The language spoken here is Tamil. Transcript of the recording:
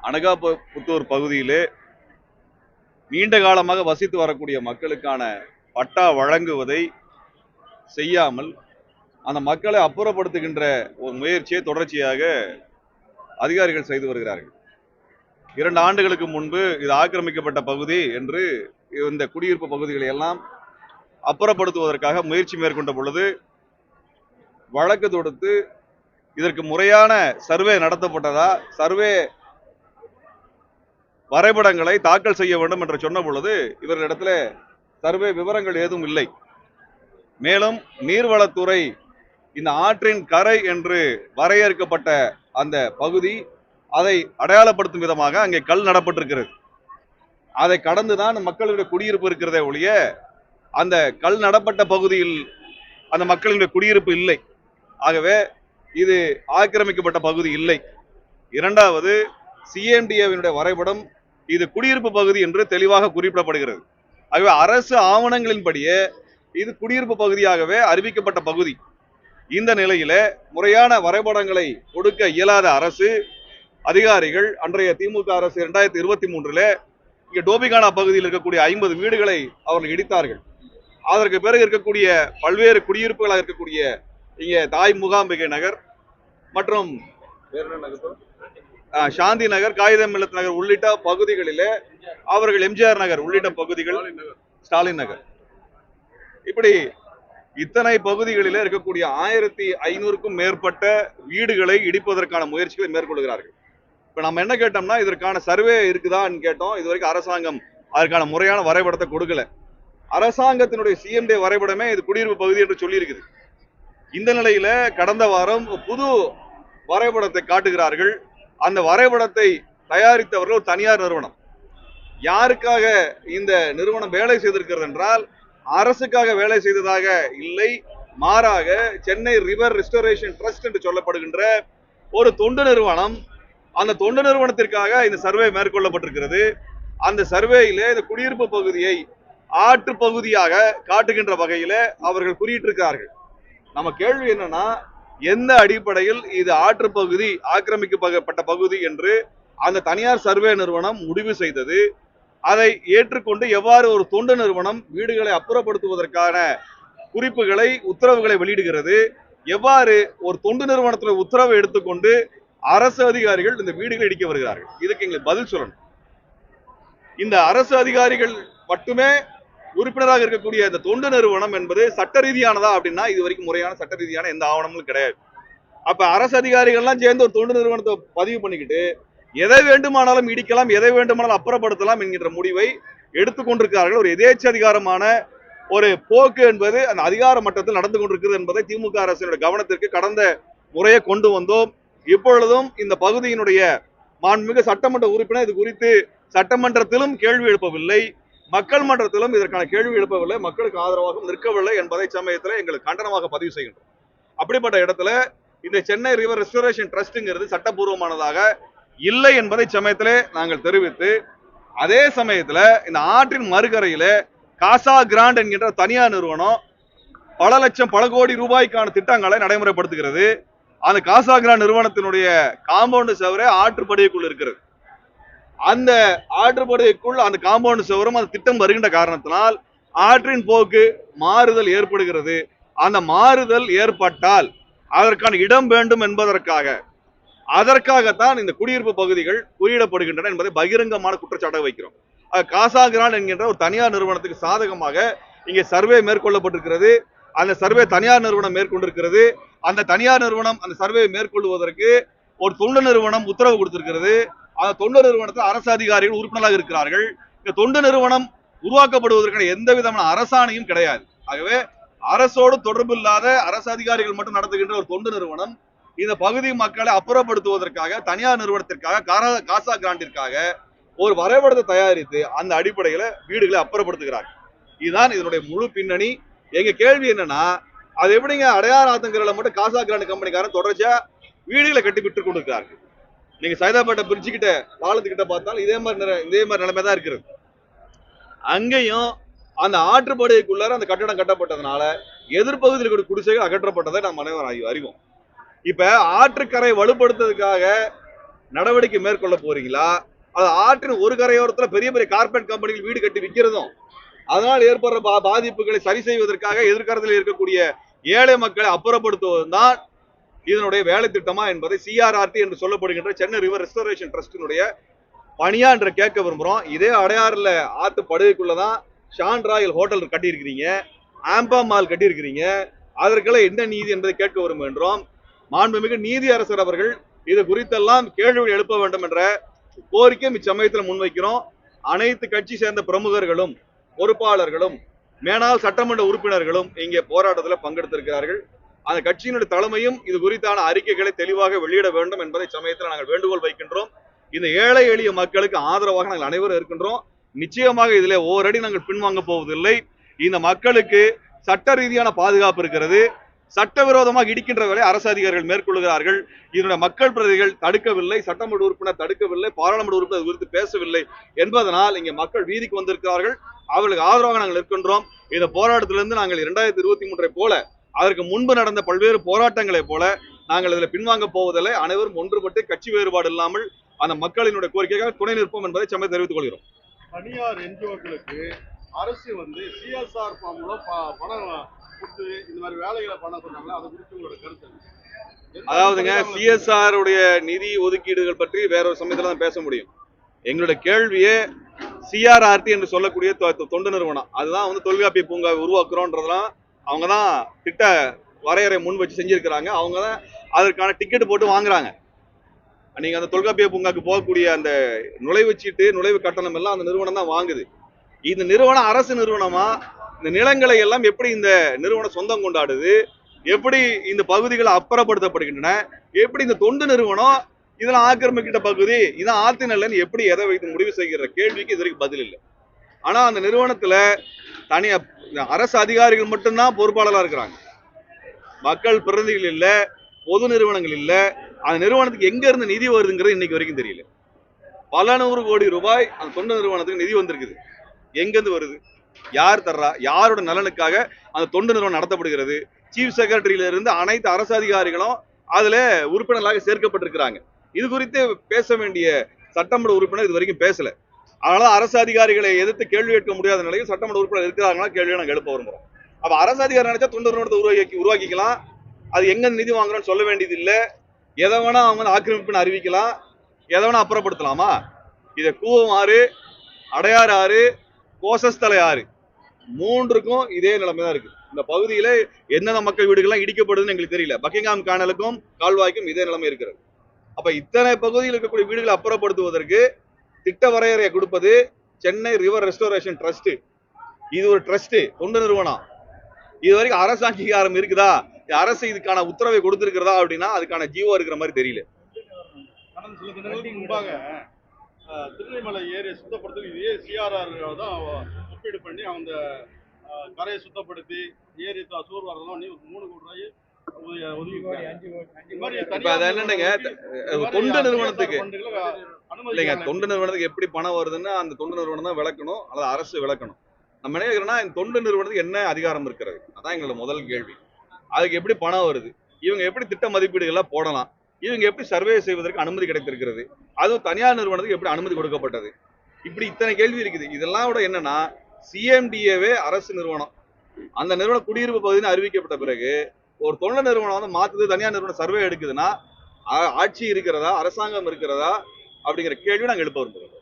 அனகாபுத்தூர் பகுதியிலே நீண்ட காலமாக வசித்து வரக்கூடிய மக்களுக்கான பட்டா வழங்குவதை செய்யாமல் அந்த மக்களை அப்புறப்படுத்துகின்ற ஒரு முயற்சியை தொடர்ச்சியாக அதிகாரிகள் செய்து வருகிறார்கள். இரண்டு ஆண்டுகளுக்கு முன்பு இது ஆக்கிரமிக்கப்பட்ட பகுதி என்று இந்த குடியிருப்பு பகுதிகளை எல்லாம் அப்புறப்படுத்துவதற்காக முயற்சி மேற்கொண்ட பொழுது வழக்கு தொடுத்து இதற்கு முறையான சர்வே நடத்தப்பட்டதா? சர்வே வரைபடங்களை தாக்கல் செய்ய வேண்டும் என்று சொன்ன பொழுது இவர்களிடத்தில் சர்வே விவரங்கள் ஏதும் இல்லை. மேலும் நீர்வளத்துறை இந்த ஆற்றின் கரை என்று வரையறுக்கப்பட்ட அந்த பகுதி அதை அடையாளப்படுத்தும் விதமாக அங்கே கல் நடப்பட்டிருக்கிறது. அதை கடந்துதான் மக்களுடைய குடியிருப்பு இருக்கிறதே ஒழிய அந்த கல் நடப்பட்ட பகுதியில் அந்த மக்களுடைய குடியிருப்பு இல்லை. ஆகவே இது ஆக்கிரமிக்கப்பட்ட பகுதி இல்லை. இரண்டாவது சிஎம்டிஏவினுடைய வரைபடம் இது குடியிருப்பு பகுதி என்று தெளிவாக குறிப்பிடப்படுகிறது. ஆகவே அரசு ஆவணங்களின்படியே இது குடியிருப்பு பகுதியாகவே அறிவிக்கப்பட்ட பகுதி. இந்த நிலையில முறையான வரைபடங்களை கொடுக்க இயலாத அரசு அதிகாரிகள் அன்றைய திமுக அரசு இரண்டாயிரத்தி இருபத்தி மூன்றுல இங்கே டோபிகானா பகுதியில் இருக்கக்கூடிய ஐம்பது வீடுகளை அவர்கள் இடித்தார்கள். அதற்கு பிறகு இருக்கக்கூடிய பல்வேறு குடியிருப்புகளாக இருக்கக்கூடிய இங்கே தாய் முகாம்பிகை நகர் மற்றும் சாந்தி நகர் காகிதம் இல்லத்து நகர் உள்ளிட்ட பகுதிகளிலே அவர்கள் எம்ஜிஆர் நகர் உள்ளிட்ட பகுதிகள் ஸ்டாலின் நகர். இப்படி இத்தனை பகுதிகளிலே இருக்கக்கூடிய ஆயிரத்தி ஐநூறுக்கும் மேற்பட்ட வீடுகளை இடிப்பதற்கான முயற்சிகளை மேற்கொள்கிறார்கள். இப்ப நம்ம என்ன கேட்டோம்னா இதற்கான சர்வே இருக்குதான்னு கேட்டோம். இது வரைக்கும் அரசாங்கம் அதற்கான முறையான வரைபடத்தை கொடுக்கல. அரசாங்கத்தினுடைய சிஎம்டி வரைபடமே இது குடியிருப்பு பகுதி என்று சொல்லி இருக்குது இந்த நிலையில கடந்த வாரம் புது வரைபடத்தை காட்டுகிறார்கள். அந்த வரைபடத்தை தயாரித்தவர்கள் ஒரு தனியார் நிறுவனம். யாருக்காக இந்த நிறுவனம் வேலை செய்திருக்கிறது என்றால் அரசுக்காக வேலை செய்ததாக இல்லை மாறாக சென்னை ரிவர் ரிஸ்டோரேஷன் ட்ரஸ்ட் என்று சொல்லப்படுகின்ற ஒரு தொண்டு நிறுவனம் அந்த தொண்டு நிறுவனத்திற்காக இந்த சர்வே மேற்கொள்ளப்பட்டிருக்கிறது. அந்த சர்வேயிலே இந்த குடியிருப்பு பகுதியை ஆற்று பகுதியாக காட்டுகின்ற வகையில அவர்கள் குறியிட்டிருக்கிறார்கள் நம்ம கேள்வி என்னன்னா எந்த அடிப்படையில் இது ஆற்று பகுதி ஆக்கிரமிக்கப்பட்ட பகுதி என்று அந்த தனியார் சர்வே நிறுவனம் முடிவு செய்தது? அதை ஏற்றுக்கொண்டு எவ்வாறு ஒரு தொண்டு நிறுவனம் வீடுகளை அப்புறப்படுத்துவதற்கான குறிப்புகளை உத்தரவுகளை வெளியிடுகிறது? எவ்வாறு ஒரு தொண்டு நிறுவனத்தில் உத்தரவை எடுத்துக்கொண்டு அரசு அதிகாரிகள் இந்த வீடுகளை இடிக்க வருகிறார்கள்? இதுக்கு எங்களுக்கு பதில் சொல்லணும். இந்த அரசு அதிகாரிகள் மட்டுமே உறுப்பினராக இருக்கக்கூடிய இந்த தொண்டு நிறுவனம் என்பது சட்ட ரீதியானதா அப்படின்னா இது வரைக்கும் முறையான சட்ட ரீதியான எந்த ஆவணமும் கிடையாது. அப்ப அரசு அதிகாரிகள்லாம் சேர்ந்து ஒரு தொண்டு நிறுவனத்தை பதிவு பண்ணிக்கிட்டு எதை வேண்டுமானாலும் இடிக்கலாம் எதை வேண்டுமானாலும் அப்புறப்படுத்தலாம் என்கின்ற முடிவை எடுத்துக்கொண்டிருக்கிறார்கள் ஒரு எதேச்ச அதிகாரமான ஒரு போக்கு என்பது அந்த அதிகார மட்டத்தில் நடந்து கொண்டிருக்கிறது என்பதை திமுக அரசினுடைய கவனத்திற்கு கடந்த முறையை கொண்டு வந்தோம். இப்பொழுதும் இந்த பகுதியினுடைய மாண்புமிகு சட்டமன்ற உறுப்பினர் இது குறித்து சட்டமன்றத்திலும் கேள்வி எழுப்பவில்லை. மக்கள் மன்றத்திலும் இதற்கான கேள்வி எழுப்பவில்லை மக்களுக்கு ஆதரவாகவும் நிற்கவில்லை என்பதை சமயத்தில் எங்களுக்கு கண்டனமாக பதிவு செய்கின்றோம். அப்படிப்பட்ட இடத்துல இந்த சென்னை ரிவர் ரெஸ்டரேஷன் ட்ரஸ்ட்டுங்கிறது சட்டப்பூர்வமானதாக இல்லை என்பதை சமயத்திலே நாங்கள் தெரிவித்து அதே சமயத்தில் இந்த ஆற்றின் மறுகரையில் காசா கிராண்ட் என்கின்ற தனியார் நிறுவனம் பல லட்சம் பல கோடி ரூபாய்க்கான திட்டங்களை நடைமுறைப்படுத்துகிறது. அந்த காசா கிராண்ட் நிறுவனத்தினுடைய காம்பவுண்டு சவரே ஆற்றுப்படுகைக்குள் இருக்கிறது. அந்த ஆற்றுப்படுகைக்குள் அந்த காம்பவுண்ட் செவரும் அந்த திட்டம் வருகின்ற காரணத்தினால் ஆற்றின் போக்கு மாறுதல் ஏற்படுகிறது. அந்த மாறுதல் ஏற்பட்டால் அதற்கான இடம் வேண்டும் என்பதற்காக அதற்காகத்தான் இந்த குடியிருப்பு பகுதிகள் குறியிடப்படுகின்றன என்பதை பகிரங்கமான குற்றச்சாட்டாக வைக்கிறோம். காசாகிரான் என்கின்ற ஒரு தனியார் நிறுவனத்துக்கு சாதகமாக இங்கே சர்வே மேற்கொள்ளப்பட்டிருக்கிறது. அந்த சர்வே தனியார் நிறுவனம் மேற்கொண்டிருக்கிறது. அந்த தனியார் நிறுவனம் அந்த சர்வே மேற்கொள்வதற்கு ஒரு தொண்டு நிறுவனம் உத்தரவு கொடுத்திருக்கிறது. அந்த தொண்டு நிறுவனத்தில் அரசு அதிகாரிகள் உறுப்பினராக இருக்கிறார்கள். இந்த தொண்டு நிறுவனம் உருவாக்கப்படுவதற்கான எந்த விதமான அரசாணையும் கிடையாது. ஆகவே அரசோடு தொடர்பு இல்லாத அரசு அதிகாரிகள் மட்டும் நடத்துகின்ற ஒரு தொண்டு நிறுவனம் இந்த பகுதி மக்களை அப்புறப்படுத்துவதற்காக தனியார் நிறுவனத்திற்காக காரா- காசா கிராண்டிற்காக ஒரு வரைபடத்தை தயாரித்து அந்த அடிப்படையில வீடுகளை அப்புறப்படுத்துகிறார். இதுதான் இதனுடைய முழு பின்னணி. எங்க கேள்வி என்னன்னா அது எப்படிங்க அடையார் ஆத்தங்கரில் மட்டும் காசா கிராண்ட் கம்பெனிக்காரன் தொடர்ச்சியா வீடுகளை கட்டி விட்டு கொண்டிருக்கிறார்கள்? நீங்க சைதாப்பேட்டை பிரிட்ஜு கிட்ட பாலத்துக்கிட்ட பார்த்தாலும் இதே மாதிரி இதே மாதிரி நிலைமை தான் இருக்கிறது. அங்கேயும் அந்த ஆற்றுப்படுகைக்குள்ளார அந்த கட்டடம் கட்டப்பட்டதுனால எதிர்ப்பகுதியில் இருக்கிற குடிசைகள் அகற்றப்பட்டதை நாம் அனைவரும் அறிவோம். இப்ப ஆற்றுக்கரை வலுப்படுத்துறதுக்காக நடவடிக்கை மேற்கொள்ள போறீங்களா? அது ஆற்றின் ஒரு கரையோரத்துல பெரிய பெரிய கார்பரேட் கம்பெனிகள் வீடு கட்டி விற்கிறதும் அதனால் ஏற்படுற பா- பாதிப்புகளை சரி செய்வதற்காக எதிர்காலத்தில் இருக்கக்கூடிய ஏழை மக்களை அப்புறப்படுத்துவதும் தான் இதனுடைய வேலை திட்டமா என்பதை சிஆர்ஆர்டி என்று சொல்லப்படுகின்ற சென்னை ரிவர் ரெஸ்டரேஷன் ட்ரஸ்டினுடைய பணியா என்று கேட்க விரும்புகிறோம் இதே அடையாறுல ஆத்து படுகைக்குள்ளதான் ஷான் ராயல் ஹோட்டல் கட்டியிருக்கிறீங்க. ஆம்பா மால் கட்டியிருக்கிறீங்க. அதற்கெல்லாம் என்ன நீதி என்பதை கேட்க விரும்புகின்றோம். மாண்புமிகு நீதி அரசர் அவர்கள் இது குறித்தெல்லாம் கேள்விகள் எழுப்ப வேண்டும் என்ற கோரிக்கை இச்சமயத்தில் முன்வைக்கிறோம். அனைத்து கட்சி சேர்ந்த பிரமுகர்களும் பொறுப்பாளர்களும் மேனால் சட்டமன்ற உறுப்பினர்களும் இங்கே போராட்டத்தில் பங்கெடுத்திருக்கிறார்கள். அந்த கட்சியினுடைய தலைமையும் இது குறித்தான அறிக்கைகளை தெளிவாக வெளியிட வேண்டும் என்பதை சமயத்தில் நாங்கள் வேண்டுகோள் வைக்கின்றோம். இந்த ஏழை எளிய மக்களுக்கு ஆதரவாக நாங்கள் அனைவரும் இருக்கின்றோம். நிச்சயமாக இதிலே ஓரடி நாங்கள் பின்வாங்க போவதில்லை. இந்த மக்களுக்கு சட்ட ரீதியான பாதுகாப்பு இருக்கிறது. சட்டவிரோதமாக இடிக்கின்ற வேலை அரசு அதிகாரிகள் மேற்கொள்கிறார்கள். இதனுடைய மக்கள் பிரதிகள் தடுக்கவில்லை. சட்டமன்ற உறுப்பினர் தடுக்கவில்லை. பாராளுமன்ற உறுப்பினர் இது குறித்து பேசவில்லை என்பதனால் இங்கே மக்கள் வீதிக்கு வந்திருக்கிறார்கள். அவர்களுக்கு ஆதரவாக நாங்கள் இருக்கின்றோம் இந்த போராட்டத்திலிருந்து நாங்கள் இரண்டாயிரத்தி இருபத்தி மூன்றை போல அதற்கு முன்பு நடந்த பல்வேறு போராட்டங்களைப் போல நாங்கள் இதில் பின்வாங்க போவதில்லை. அனைவரும் ஒன்றுபட்டு கட்சி வேறுபாடு இல்லாமல் அந்த மக்களினுடைய கோரிக்கைக்காக துணை நிற்போம் என்பதை சமய தெரிவித்துக் கொள்கிறோம். தனியார் என்ஜிஓக்களுக்கு அரசு வந்து சிஎஸ்ஆர் ப- பணம் கொடுத்து இந்த மாதிரி வேலைகளை பண்ண சொன்னாங்க அதை குறித்து உங்களோட கருத்து அதாவதுங்க சிஎஸ்ஆர் உடைய நிதி ஒதுக்கீடுகள் பற்றி வேற ஒரு சமயத்துல தான் பேச முடியும். எங்களுடைய கேள்வியே சிஆர்ஆர்டி என்று சொல்லக்கூடிய தொண்டு நிறுவனம். அதுதான் வந்து தொல்காப்பிய பூங்கா உருவாக்குறோன்றதெல்லாம் அவங்க தான் திட்ட வரையறை முன் வச்சு செஞ்சுருக்கிறாங்க. அவங்க தான் அதற்கான டிக்கெட் போட்டு வாங்குறாங்க. நீங்கள் அந்த தொல்காப்பிய பூங்காக்கு போகக்கூடிய அந்த நுழைவு சீட்டு நுழைவு கட்டணம் எல்லாம் அந்த நிறுவனம் தான் வாங்குது. இந்த நிறுவனம் அரசு நிறுவனமா இந்த நிலங்களை எல்லாம் எப்படி இந்த நிறுவனம் சொந்தம் கொண்டாடுது? எப்படி இந்த பகுதிகள் அப்புறப்படுத்தப்படுகின்றன? எப்படி இந்த தொண்டு நிறுவனம் இதெல்லாம் ஆக்கிரமிக்கிட்ட பகுதி இதான் ஆத்து எப்படி எதை வைத்து முடிவு செய்கிற கேள்விக்கு இது வரைக்கும் பதில் இல்லை. ஆனால் அந்த நிறுவனத்தில் தனியாக அரசு அதிகாரிகள் மட்டும்தான் பொறுப்பாளராக இருக்கிறாங்க. மக்கள் பிரதிநிதிகள் இல்லை பொது நிறுவனங்கள் இல்லை. அந்த நிறுவனத்துக்கு எங்க இருந்து நிதி வருதுங்கிறது இன்னைக்கு வரைக்கும் தெரியல. பல நூறு கோடி ரூபாய் அந்த தொண்டு நிறுவனத்துக்கு நிதி வந்திருக்குது. எங்கேருந்து வருது? யார் தர்றா? யாரோட நலனுக்காக அந்த தொண்டு நிறுவனம் நடத்தப்படுகிறது? சீஃப் செக்ரட்டரியில இருந்து அனைத்து அரசு அதிகாரிகளும் அதுல உறுப்பினர்களாக சேர்க்கப்பட்டிருக்கிறாங்க. இது குறித்து பேச வேண்டிய சட்டமன்ற உறுப்பினர் இது வரைக்கும் பேசல. அதனால அரசு அதிகாரிகளை எதிர்த்து கேள்வி கேட்க முடியாத நிலையில் சட்டமன்ற உறுப்பினர் இருக்கிறாங்களா கேள்வியை நாங்கள் எழுப்ப விரும்புகிறோம் அப்போ அரசு அதிகாரி நினைச்சா தொண்டு நிறுவனத்தை உருவாக்கி உருவாக்கிக்கலாம். அது எங்க நிதி வாங்குறோம்னு சொல்ல வேண்டியது இல்லை. எதை வேணா அவங்க ஆக்கிரமிப்புன்னு அறிவிக்கலாம். எதை வேணா அப்புறப்படுத்தலாமா? இதை கூவம் ஆறு அடையாறு ஆறு கோசஸ்தலை ஆறு. மூன்றுக்கும் இதே நிலைமை தான் இருக்கு. இந்த பகுதியில எந்தெந்த மக்கள் வீடுகள்லாம் இடிக்கப்படுதுன்னு எங்களுக்கு தெரியல. பக்கிங்காம் கானலுக்கும் கால்வாய்க்கும் இதே நிலைமை இருக்கிறது. அப்ப இத்தனை பகுதியில் இருக்கக்கூடிய வீடுகளை அப்புறப்படுத்துவதற்கு திட்ட வரையறையை கொடுப்பது சென்னை ரிவர் ரெஸ்டோரேஷன் ட்ரஸ்ட். இது ஒரு ட்ரஸ்ட் தொண்டு நிறுவனம். இது வரைக்கும் அரசு அங்கீகாரம் இருக்குதா? அரசு இதுக்கான உத்தரவை கொடுத்திருக்கிறதா அப்படின்னா அதுக்கான ஜீவோ இருக்கிற மாதிரி தெரியல. சில தினங்களுக்கு முன்பாக திருநெல்வேலி ஏரியை சுத்தப்படுத்துறது இதே சிஆர்ஆர் தான் ஒப்பீடு பண்ணி அந்த கரையை சுத்தப்படுத்தி ஏரி சூர் வரலாம் மூணு கோடி ரூபாய் தொண்டு நிறுவனத்துக்கு. இல்லைங்க. தொண்டு நிறுவனத்துக்கு எப்படி பணம் வருதுன்னு அந்த தொண்டு நிறுவனம் தான் விளக்கணும் அல்லது அரசு விளக்கணும். நம்ம என்ன கேட்கிறோம்னா இந்த தொண்டு நிறுவனத்துக்கு என்ன அதிகாரம் இருக்கிறது? அதான் எங்களோட முதல் கேள்வி. அதுக்கு எப்படி பணம் வருது? இவங்க எப்படி திட்ட மதிப்பீடுகள்லாம் போடலாம்? இவங்க எப்படி சர்வே செய்வதற்கு அனுமதி கிடைத்திருக்கிறது? அதுவும் தனியார் நிறுவனத்துக்கு எப்படி அனுமதி கொடுக்கப்பட்டது? இப்படி இத்தனை கேள்வி இருக்குது. இதெல்லாம் விட என்னன்னா சிஎம்டிஏவே அரசு நிறுவனம். அந்த நிறுவனம் குடியிருப்பு பகுதின்னு அறிவிக்கப்பட்ட பிறகு ஒரு தொண்டு நிறுவனம் வந்து மாத்துது தனியார் நிறுவனம் சர்வே எடுக்குதுன்னா ஆட்சி இருக்கிறதா அரசாங்கம் இருக்கிறதா அப்படிங்கிற கேள்வி நாங்கள் எழுப்ப விரும்புகிறோம்.